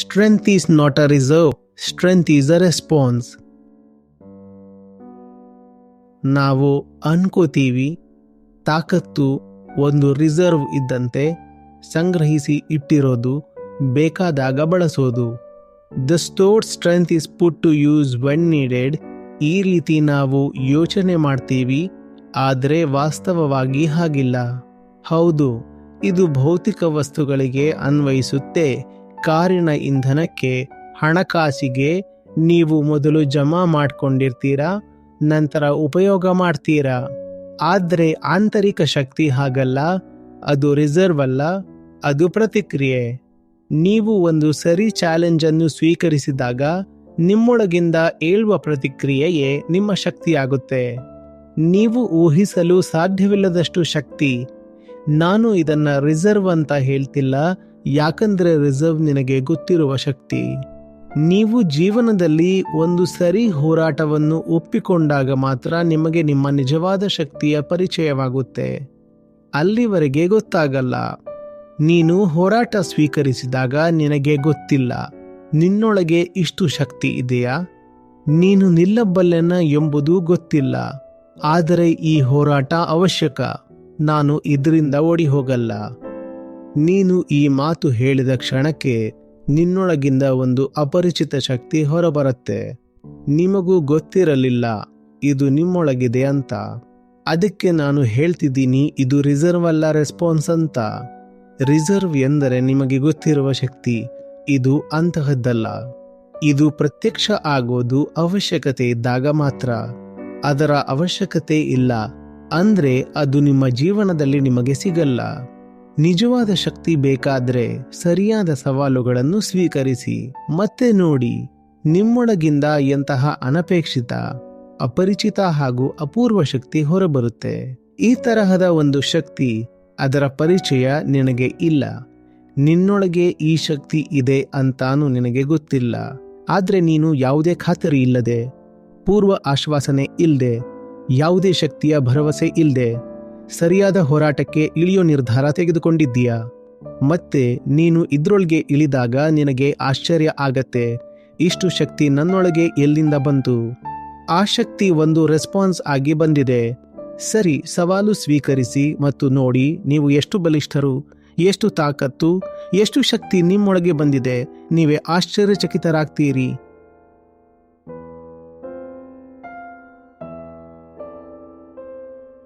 Strength is not a reserve, strength is a response ನಾವು ಅನ್ಕೋತೀವಿ ತಾಕತ್ತು ಒಂದು ರಿಸರ್ವ್ ಇದ್ದಂತೆ ಸಂಗ್ರಹಿಸಿ ಇಟ್ಟಿರೋದು ಬೇಕಾದಾಗ ಬಳಸೋದು. The stored strength is put to use when needed ಈ ರೀತಿ ನಾವು ಯೋಚನೆ ಮಾಡ್ತೀವಿ ಆದರೆ ವಾಸ್ತವವಾಗಿ ಹಾಗಿಲ್ಲ. ಹೌದು ಇದು ಭೌತಿಕ ವಸ್ತುಗಳಿಗೆ ಅನ್ವಯಿಸುತ್ತೆ. ಕಾರಿನ ಇಂಧನಕ್ಕೆ ಹಣಕಾಸಿಗೆ ನೀವು ಮೊದಲು ಜಮಾ ಮಾಡ್ಕೊಂಡಿರ್ತೀರಾ, ನಂತರ ಉಪಯೋಗ ಮಾಡ್ತೀರಾ? ಆದರೆ ಆಂತರಿಕ ಶಕ್ತಿ ಹಾಗಲ್ಲ, ಅದು ರಿಸರ್ವ್ ಅಲ್ಲ, ಅದು ಪ್ರತಿಕ್ರಿಯೆ. ನೀವು ಒಂದು ಸರಿ ಚಾಲೆಂಜ್ ಅನ್ನು ಸ್ವೀಕರಿಸಿದಾಗ ನಿಮ್ಮೊಳಗಿಂದ ಏಳುವ ಪ್ರತಿಕ್ರಿಯೆಯೇ ನಿಮ್ಮ ಶಕ್ತಿಯಾಗುತ್ತೆ. ನೀವು ಊಹಿಸಲು ಸಾಧ್ಯವಿಲ್ಲದಷ್ಟು ಶಕ್ತಿ. ನಾನು ಇದನ್ನ ರಿಸರ್ವ್ ಅಂತ ಹೇಳ್ತಿಲ್ಲ ಯಾಕಂದ್ರೆ ರಿಸರ್ವ್ ನಿನಗೆ ಗೊತ್ತಿರುವ ಶಕ್ತಿ. ನೀವು ಜೀವನದಲ್ಲಿ ಒಂದು ಸರಿ ಹೋರಾಟವನ್ನು ಒಪ್ಪಿಕೊಂಡಾಗ ಮಾತ್ರ ನಿಮಗೆ ನಿಮ್ಮ ನಿಜವಾದ ಶಕ್ತಿಯ ಪರಿಚಯವಾಗುತ್ತೆ. ಅಲ್ಲಿವರೆಗೆ ಗೊತ್ತಾಗಲ್ಲ. ನೀನು ಹೋರಾಟ ಸ್ವೀಕರಿಸಿದಾಗ ನಿನಗೆ ಗೊತ್ತಿಲ್ಲ. ನಿನ್ನೊಳಗೆ ಇಷ್ಟು ಶಕ್ತಿ ಇದೆಯಾ? ನೀನು ನಿಲ್ಲಬಲ್ಲೆನ ಎಂಬುದು ಗೊತ್ತಿಲ್ಲ. ಆದರೆ ಈ ಹೋರಾಟ ಅವಶ್ಯಕ. ನಾನು ಇದರಿಂದ ಓಡಿ ಹೋಗಲ್ಲ ನೀನು ಈ ಮಾತು ಹೇಳಿದ ಕ್ಷಣಕ್ಕೆ ನಿನ್ನೊಳಗಿಂದ ಒಂದು ಅಪರಿಚಿತ ಶಕ್ತಿ ಹೊರಬರುತ್ತೆ. ನಿಮಗೂ ಗೊತ್ತಿರಲಿಲ್ಲ, ಇದು ನಿಮ್ಮೊಳಗಿದೆ ಅಂತ. ಅದಕ್ಕೆ ನಾನು ಹೇಳ್ತಿದ್ದೀನಿ, ಇದು ರಿಸರ್ವ್ ಅಲ್ಲ ರೆಸ್ಪಾನ್ಸ್ ಅಂತ. ರಿಸರ್ವ್ ಎಂದರೆ ನಿಮಗೆ ಗೊತ್ತಿರುವ ಶಕ್ತಿ, ಇದು ಅಂತಹದ್ದಲ್ಲ. ಇದು ಪ್ರತ್ಯಕ್ಷ ಆಗೋದು ಅವಶ್ಯಕತೆ ಇದ್ದಾಗ ಮಾತ್ರ. ಅದರ ಅವಶ್ಯಕತೆ ಇಲ್ಲ, ಅಂದ್ರೆ ಅದು ನಿಮ್ಮ ಜೀವನದಲ್ಲಿ ನಿಮಗೆ ಸಿಗಲ್ಲ. ನಿಜವಾದ ಶಕ್ತಿ ಬೇಕಾದ್ರೆ ಸರಿಯಾದ ಸವಾಲುಗಳನ್ನು ಸ್ವೀಕರಿಸಿ, ಮತ್ತೆ ನೋಡಿ ನಿಮ್ಮೊಳಗಿಂದ ಎಂತಹ ಅನಪೇಕ್ಷಿತ, ಅಪರಿಚಿತ ಹಾಗೂ ಅಪೂರ್ವ ಶಕ್ತಿ ಹೊರಬರುತ್ತೆ. ಈ ತರಹದ ಒಂದು ಶಕ್ತಿ ಅದರ ಪರಿಚಯ ನಿನಗೆ ಇಲ್ಲ. ನಿನ್ನೊಳಗೆ ಈ ಶಕ್ತಿ ಇದೆ ಅಂತಾನು ನಿನಗೆ ಗೊತ್ತಿಲ್ಲ. ಆದ್ರೆ ನೀನು ಯಾವುದೇ ಖಾತರಿ ಇಲ್ಲದೆ, ಪೂರ್ವ ಆಶ್ವಾಸನೆ ಇಲ್ಲದೆ ಯಾವುದೇ ಶಕ್ತಿಯ ಭರವಸೆ ಇಲ್ಲದೆ ಸರಿಯಾದ ಹೋರಾಟಕ್ಕೆ ಇಳಿಯೋ ನಿರ್ಧಾರ ತೆಗೆದುಕೊಂಡಿದ್ದೀಯಾ? ಮತ್ತೆ ನೀನು ಇದ್ರೊಳಗೆ ಇಳಿದಾಗ ನಿನಗೆ ಆಶ್ಚರ್ಯ ಆಗತ್ತೆ. ಇಷ್ಟು ಶಕ್ತಿ ನನ್ನೊಳಗೆ ಎಲ್ಲಿಂದ ಬಂತು? ಆ ಶಕ್ತಿ ಒಂದು ರೆಸ್ಪಾನ್ಸ್ ಆಗಿ ಬಂದಿದೆ. ಸರಿ, ಸವಾಲು ಸ್ವೀಕರಿಸಿ ಮತ್ತು ನೋಡಿ, ನೀವು ಎಷ್ಟು ಬಲಿಷ್ಠರು? ಎಷ್ಟು ತಾಕತ್ತು? ಎಷ್ಟು ಶಕ್ತಿ ನಿಮ್ಮೊಳಗೆ ಬಂದಿದೆ? ನೀವೇ ಆಶ್ಚರ್ಯಚಕಿತರಾಗ್ತೀರಿ.